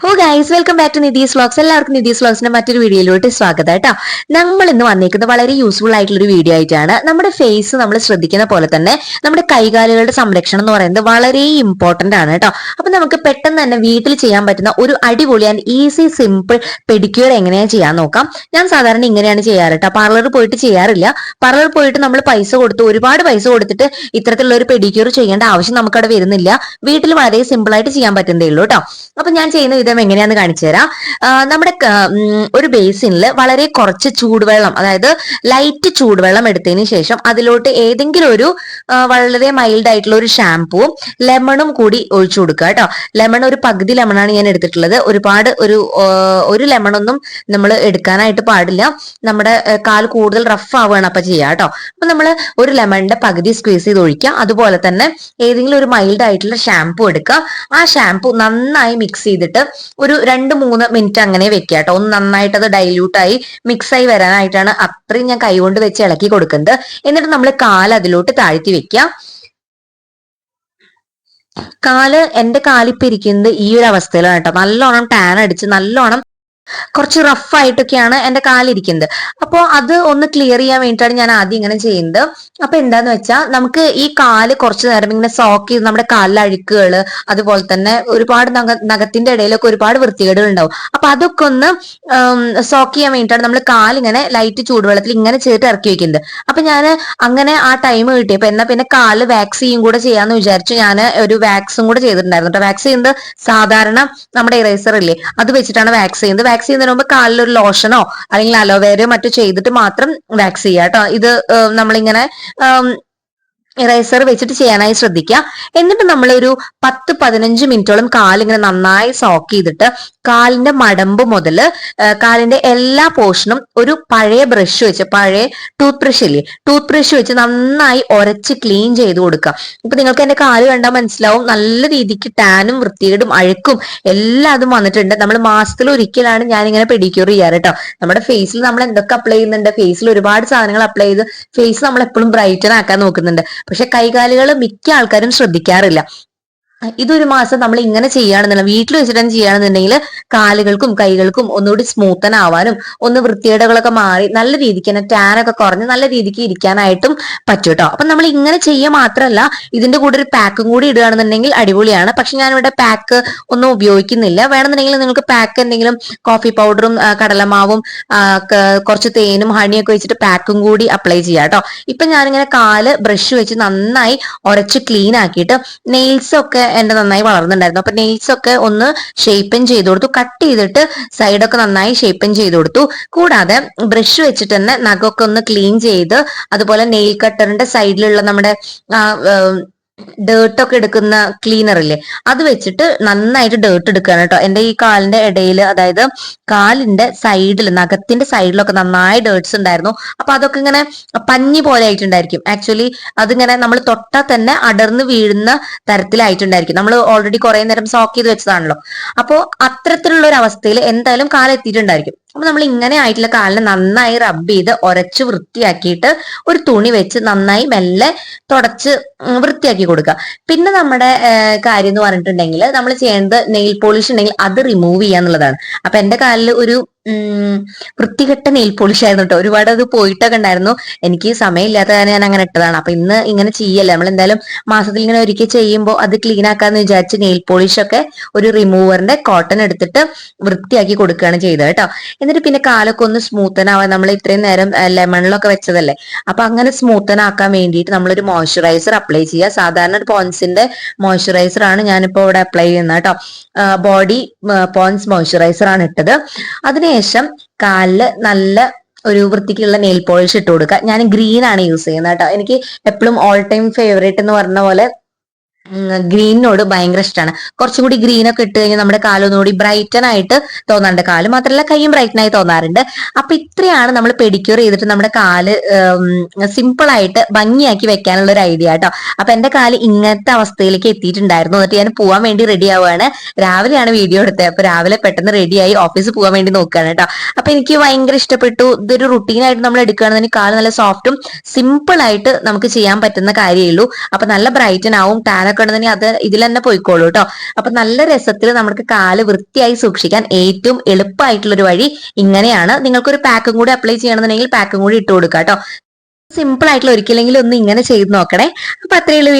Oh guys welcome back to Nithees vlogs എല്ലാവർക്കും നിതീസ് വ്ലോഗ്സിന്റെ മറ്റൊരു വീഡിയോയിലോട്ട് സ്വാഗതം കേട്ടോ. നമ്മൾ ഇന്ന് വന്നിരിക്കുന്നത് വളരെ യൂസ്ഫുൾ ആയിട്ടുള്ള ഒരു വീഡിയോ ആയിട്ടാണ്. നമ്മുടെ ഫേസ് നമ്മൾ ശ്രദ്ധിക്കുന്ന പോലെ തന്നെ നമ്മുടെ കൈകാലുകളുടെ സംരക്ഷണം എന്ന് പറയുന്നത് വളരെ ഇമ്പോർട്ടന്റ് ആണ് കേട്ടോ. അപ്പൊ നമുക്ക് പെട്ടെന്ന് തന്നെ വീട്ടിൽ ചെയ്യാൻ പറ്റുന്ന ഒരു അടിപൊളി ആൻഡ് ഈസി സിമ്പിൾ പെഡിക്യൂർ എങ്ങനെയാണ് ചെയ്യാൻ നോക്കാം. ഞാൻ സാധാരണ ഇങ്ങനെയാണ് ചെയ്യാറ് കേട്ടോ. പാർലറിൽ പോയിട്ട് ചെയ്യാറില്ല. പാർലറിൽ പോയിട്ട് നമ്മൾ പൈസ കൊടുത്ത് ഒരുപാട് പൈസ കൊടുത്തിട്ട് ഇത്തരത്തിലുള്ള ഒരു പെഡിക്യൂർ ചെയ്യേണ്ട ആവശ്യം നമുക്കവിടെ വരുന്നില്ല. വീട്ടിൽ വളരെ സിമ്പിൾ ആയിട്ട് ചെയ്യാൻ പറ്റുന്നതേ ഉള്ളൂ കേട്ടോ. അപ്പൊ ഞാൻ ചെയ്യുന്ന വിധം എങ്ങനെയാന്ന് കാണിച്ചു തരാം. നമ്മുടെ ഒരു ബേസിനിൽ വളരെ കുറച്ച് ചൂടുവെള്ളം അതായത് ലൈറ്റ് ചൂടുവെള്ളം എടുത്തതിന് ശേഷം അതിലോട്ട് ഏതെങ്കിലും ഒരു വളരെ മൈൽഡ് ആയിട്ടുള്ള ഒരു ഷാംപൂവും ലെമണും കൂടി ഒഴിച്ചു കൊടുക്കുക കേട്ടോ. ലെമൺ ഒരു പകുതി ലെമണാണ് ഞാൻ എടുത്തിട്ടുള്ളത്. ഒരുപാട് ഒരു ഒരു ലെമണൊന്നും നമ്മൾ എടുക്കാനായിട്ട് പാടില്ല. നമ്മുടെ കാൽ കൂടുതൽ റഫ് ആവുകയാണ് അപ്പൊ ചെയ്യാം കേട്ടോ. അപ്പൊ നമ്മൾ ഒരു ലെമണിന്റെ പകുതി സ്ക്വീസ് ചെയ്ത് ഒഴിക്കുക. അതുപോലെ തന്നെ ഏതെങ്കിലും ഒരു മൈൽഡ് ആയിട്ടുള്ള ഷാംപൂ എടുക്കുക. ആ ഷാംപൂ നന്നായി മിക്സ് ചെയ്തിട്ട് ഒരു രണ്ട് മൂന്ന് മിനിറ്റ് അങ്ങനെ വെക്കുക കേട്ടോ. ഒന്ന് നന്നായിട്ട് അത് ഡൈല്യൂട്ട് ആയി മിക്സ് ആയി വരാനായിട്ടാണ് അത്രയും ഞാൻ കൈകൊണ്ട് വെച്ച് ഇളക്കി കൊടുക്കുന്നത്. എന്നിട്ട് നമ്മൾ കാൽ അതിലോട്ട് താഴ്ത്തി വെക്കുക. കാൽ എന്റെ കാലിപ്പ് ഇരിക്കുന്നത് ഈ ഒരു അവസ്ഥയിലാണ് കേട്ടോ. നല്ലോണം ടാൻ അടിച്ച് നല്ലോണം കുറച്ച് റഫ് ആയിട്ടൊക്കെയാണ് എന്റെ കാലിരിക്കുന്നത്. അപ്പോൾ അത് ഒന്ന് ക്ലിയർ ചെയ്യാൻ വേണ്ടിയിട്ടാണ് ഞാൻ ആദ്യം ഇങ്ങനെ ചെയ്യുന്നത്. അപ്പൊ എന്താന്ന് വെച്ചാൽ നമുക്ക് ഈ കാൽ കുറച്ച് നേരം ഇങ്ങനെ സോക്ക് ചെയ്ത് നമ്മുടെ കാലിലെ അഴുക്കുകൾ അതുപോലെ തന്നെ ഒരുപാട് നഖ നഖത്തിന്റെ ഇടയിലൊക്കെ ഒരുപാട് വൃത്തികേടുകൾ ഉണ്ടാവും. അപ്പൊ അതൊക്കെ ഒന്ന് സോക്ക് ചെയ്യാൻ വേണ്ടിയിട്ടാണ് നമ്മൾ കാലിങ്ങനെ ലൈറ്റ് ചൂടുവെള്ളത്തിൽ ഇങ്ങനെ ചേർത്ത് ഇറക്കി വെക്കുന്നത്. അപ്പൊ ഞാൻ അങ്ങനെ ആ ടൈം കിട്ടി അപ്പൊ എന്നാ പിന്നെ കാൽ വാക്സ് ചെയ്യും കൂടെ ചെയ്യാന്ന് വിചാരിച്ചു ഞാൻ ഒരു വാക്സും കൂടെ ചെയ്തിട്ടുണ്ടായിരുന്നു. വാക്സ് ചെയ്യുന്നത് സാധാരണ നമ്മുടെ ഇറേസർ ഇല്ലേ അത് വെച്ചിട്ടാണ് വാക്സ് ചെയ്യുന്നത്. വാക്സ് ചെയ്യുന്നതിന് മുമ്പ് കാലിൽ ഒരു ലോഷനോ അല്ലെങ്കിൽ അലോവേരയോ മറ്റോ ചെയ്തിട്ട് മാത്രം വാക്സ് ചെയ്യാട്ടോ ഇത് നമ്മളിങ്ങനെ ഇറേസർ വെച്ചിട്ട് ചെയ്യാനായി ശ്രദ്ധിക്കുക എന്നിട്ട് നമ്മൾ ഒരു പത്ത് പതിനഞ്ച് മിനിറ്റോളം കാലിങ്ങനെ നന്നായി സോക്ക് ചെയ്തിട്ട് കാലിന്റെ മടമ്പ് മുതൽ കാലിന്റെ എല്ലാ പോർഷനും ഒരു പഴയ ബ്രഷ് വെച്ച് പഴയ ടൂത്ത് ബ്രഷ് ഇല്ലേ? ടൂത്ത് ബ്രഷ് വെച്ച് നന്നായി ഒരച്ച് ക്ലീൻ ചെയ്ത് കൊടുക്കുക ഇപ്പൊ നിങ്ങൾക്ക് എന്റെ കാൽ കണ്ടാൽ മനസ്സിലാവും. നല്ല രീതിക്ക് ടാനും വൃത്തികേടും അഴുക്കും എല്ലാം അതും വന്നിട്ടുണ്ട്. നമ്മൾ മാസത്തിൽ ഒരിക്കലാണ് ഞാൻ ഇങ്ങനെ പെഡിക്യൂർ ചെയ്യാറ് കേട്ടോ നമ്മുടെ ഫേസിൽ നമ്മൾ എന്തൊക്കെ അപ്ലൈ ചെയ്യുന്നുണ്ട്? ഫേസിൽ ഒരുപാട് സാധനങ്ങൾ അപ്ലൈ ചെയ്ത് ഫേസ് നമ്മൾ എപ്പോഴും ബ്രൈറ്റൻ ആക്കാൻ നോക്കുന്നുണ്ട്. പക്ഷെ കൈകാലുകൾ മിക്ക ആൾക്കാരും ശ്രദ്ധിക്കാറില്ല. ഇതൊരു മാസം നമ്മൾ ഇങ്ങനെ ചെയ്യുകയാണെന്നുണ്ടെങ്കിൽ വീട്ടിൽ വെച്ചിട്ട് ചെയ്യുകയാണെന്നുണ്ടെങ്കിൽ കാലുകൾക്കും കൈകൾക്കും ഒന്നുകൂടി സ്മൂത്തൻ ആവാനും ഒന്ന് വൃത്തികേടുകളൊക്കെ മാറി നല്ല രീതിക്ക് തന്നെ ടാനൊക്കെ കുറഞ്ഞ് നല്ല രീതിക്ക് ഇരിക്കാനായിട്ടും പറ്റും കേട്ടോ. അപ്പൊ നമ്മൾ ഇങ്ങനെ ചെയ്യുക മാത്രമല്ല ഇതിന്റെ കൂടെ ഒരു പാക്കും കൂടി ഇടുകയാണെന്നുണ്ടെങ്കിൽ അടിപൊളിയാണ്. പക്ഷെ ഞാനിവിടെ പാക്ക് ഒന്നും ഉപയോഗിക്കുന്നില്ല. വേണമെന്നുണ്ടെങ്കിൽ നിങ്ങൾക്ക് പാക്ക് എന്തെങ്കിലും കോഫി പൗഡറും കടലമാവും കുറച്ച് തേനും ഹണിയൊക്കെ വെച്ചിട്ട് പാക്കും കൂടി അപ്ലൈ ചെയ്യാം കേട്ടോ. ഇപ്പൊ ഞാനിങ്ങനെ കാൽ ബ്രഷ് വെച്ച് നന്നായി ഉരച്ച് ക്ലീൻ ആക്കിയിട്ട് നെയിൽസ് ഒക്കെ എന്റെ നന്നായി വളർന്നുണ്ടായിരുന്നു അപ്പൊ നെയിൽസ് ഒക്കെ ഒന്ന് ഷേപ്പൻ ചെയ്ത് കൊടുത്തു. കട്ട് ചെയ്തിട്ട് സൈഡൊക്കെ നന്നായി ഷേപ്പൻ ചെയ്ത് കൊടുത്തു. കൂടാതെ ബ്രഷ് വെച്ചിട്ട് തന്നെ നഖമൊക്കെ ഒന്ന് ക്ലീൻ ചെയ്ത് അതുപോലെ നെയിൽ കട്ടറിന്റെ സൈഡിലുള്ള നമ്മുടെ ഡേർട്ടൊക്കെ എടുക്കുന്ന ക്ലീനർ ഇല്ലേ? അത് വെച്ചിട്ട് നന്നായിട്ട് ഡേർട്ട് എടുക്കുകയാണ് കേട്ടോ എന്റെ ഈ കാലിന്റെ ഇടയിൽ അതായത് കാലിന്റെ സൈഡിൽ നഖത്തിന്റെ സൈഡിലൊക്കെ നന്നായി ഡേർട്ട്സ് ഉണ്ടായിരുന്നു. അപ്പൊ അതൊക്കെ ഇങ്ങനെ പഞ്ഞി പോലെ ആയിട്ടുണ്ടായിരിക്കും. ആക്ച്വലി അതിങ്ങനെ നമ്മൾ തൊട്ടാൽ തന്നെ അടർന്ന് വീഴുന്ന തരത്തിലായിട്ടുണ്ടായിരിക്കും. നമ്മൾ ഓൾറെഡി കുറെ നേരം സോക്ക് ചെയ്ത് വെച്ചതാണല്ലോ. അപ്പോൾ അത്തരത്തിലുള്ള ഒരു അവസ്ഥയിൽ എന്തായാലും കാലെത്തിയിട്ടുണ്ടായിരിക്കും. അപ്പൊ നമ്മൾ ഇങ്ങനെ ആയിട്ടുള്ള കാലിനെ നന്നായി റബ്ബ് ചെയ്ത് ഉരച്ച് വൃത്തിയാക്കിയിട്ട് ഒരു തുണി വെച്ച് നന്നായി മെല്ലെ തുടച്ച് വൃത്തിയാക്കി കൊടുക്കുക. പിന്നെ നമ്മുടെ കാര്യം എന്ന് പറഞ്ഞിട്ടുണ്ടെങ്കിൽ നമ്മൾ ചെയ്യേണ്ടത് നെയിൽ പോളിഷ് ഉണ്ടെങ്കിൽ അത് റിമൂവ് ചെയ്യാന്നുള്ളതാണ്. അപ്പൊ എന്റെ കാലിൽ ഒരു വൃത്തികെട്ട നെയിൽ പോളിഷ് ആയിരുന്നു കേട്ടോ ഒരുപാട് അത് പോയിട്ടൊക്കെ ഉണ്ടായിരുന്നു. എനിക്ക് സമയമില്ലാത്ത കാരണം ഞാൻ അങ്ങനെ ഇട്ടതാണ്. അപ്പൊ ഇന്ന് ഇങ്ങനെ ചെയ്യല്ല? നമ്മൾ എന്തായാലും മാസത്തിൽ ഇങ്ങനെ ഒരിക്കൽ ചെയ്യുമ്പോൾ അത് ക്ലീൻ ആക്കാന്ന് വിചാരിച്ച് നെയിൽ പോളിഷ് ഒക്കെ ഒരു റിമൂവറിന്റെ കോട്ടൺ എടുത്തിട്ട് വൃത്തിയാക്കി കൊടുക്കുകയാണ് ചെയ്തത് കേട്ടോ എന്നിട്ട് പിന്നെ കാലൊക്കെ ഒന്ന് സ്മൂത്തൻ ആവാൻ നമ്മൾ ഇത്രയും നേരം ലെമണിലൊക്കെ വെച്ചതല്ലേ? അപ്പൊ അങ്ങനെ സ്മൂത്തൻ ആക്കാൻ വേണ്ടിയിട്ട് നമ്മളൊരു മോയ്സ്ചറൈസർ അപ്ലൈ ചെയ്യുക. സാധാരണ ഒരു പോൺസിന്റെ മോയ്സ്ചറൈസർ ആണ് ഞാനിപ്പോ ഇവിടെ അപ്ലൈ ചെയ്യുന്നത് കേട്ടോ ബോഡി പോൺസ് മോയ്സ്ചറൈസർ ആണ് ഇട്ടത്. അതിനുശേഷം കാലിൽ നല്ല ഒരു വൃത്തിക്കുള്ള നെയിൽ പോളിഷ് ഇട്ട് കൊടുക്കുക. ഞാൻ ഗ്രീൻ ആണ് യൂസ് ചെയ്യുന്നത് കേട്ടോ. എനിക്ക് എപ്പോഴും ഓൾ ടൈം ഫേവറേറ്റ് എന്ന് പറഞ്ഞ പോലെ ഗ്രീനിനോട് ഭയങ്കര ഇഷ്ടമാണ് കുറച്ചും കൂടി ഗ്രീൻ ഒക്കെ ഇട്ട് കഴിഞ്ഞാൽ നമ്മുടെ കാലൊന്നുകൂടി ബ്രൈറ്റൻ ആയിട്ട് തോന്നാറുണ്ട്. കാൽ മാത്രമല്ല കൈയും ബ്രൈറ്റൻ ആയി തോന്നാറുണ്ട്. അപ്പൊ ഇത്രയാണ് നമ്മൾ പെഡിക്യൂർ ചെയ്തിട്ട് നമ്മുടെ കാൽ സിമ്പിൾ ആയിട്ട് ഭംഗിയാക്കി വെക്കാനുള്ള ഒരു ഐഡിയ കേട്ടോ അപ്പൊ എന്റെ കാൽ ഇങ്ങനത്തെ അവസ്ഥയിലേക്ക് എത്തിയിട്ടുണ്ടായിരുന്നു. എന്നിട്ട് ഞാൻ പോവാൻ വേണ്ടി റെഡി ആവുകയാണ്. രാവിലെയാണ് വീഡിയോ എടുത്തത്. അപ്പൊ രാവിലെ പെട്ടെന്ന് റെഡിയായി ഓഫീസിൽ പോകാൻ വേണ്ടി നോക്കുകയാണ് കേട്ടോ അപ്പൊ എനിക്ക് ഭയങ്കര ഇഷ്ടപ്പെട്ടു. ഇതൊരു റുട്ടീനായിട്ട് നമ്മൾ എടുക്കുകയാണെന്നുണ്ടെങ്കിൽ കാൽ നല്ല സോഫ്റ്റും സിമ്പിൾ ആയിട്ട് നമുക്ക് ചെയ്യാൻ പറ്റുന്ന കാര്യമേ ഉള്ളൂ. അപ്പൊ നല്ല ബ്രൈറ്റൻ ആവും ടാൻ അങ്ങനെയൊക്കെ ഉണ്ടെങ്കിൽ അത് ഇതിൽ തന്നെ പോയിക്കോളൂ കേട്ടോ അപ്പൊ നല്ല രസത്തിൽ നമുക്ക് കാൽ വൃത്തിയായി സൂക്ഷിക്കാൻ ഏറ്റവും എളുപ്പമായിട്ടുള്ള ഒരു വഴി ഇങ്ങനെയാണ്. നിങ്ങൾക്കൊരു പാക്കും കൂടി അപ്ലൈ ചെയ്യണമെന്നുണ്ടെങ്കിൽ പാക്കും കൂടി ഇട്ട് കൊടുക്കാം കേട്ടോ സിമ്പിൾ ആയിട്ടുള്ള ഒരിക്കലെങ്കിലും ഒന്ന് ഇങ്ങനെ ചെയ്ത് നോക്കണേ. അപ്പൊ അത്രയുള്ള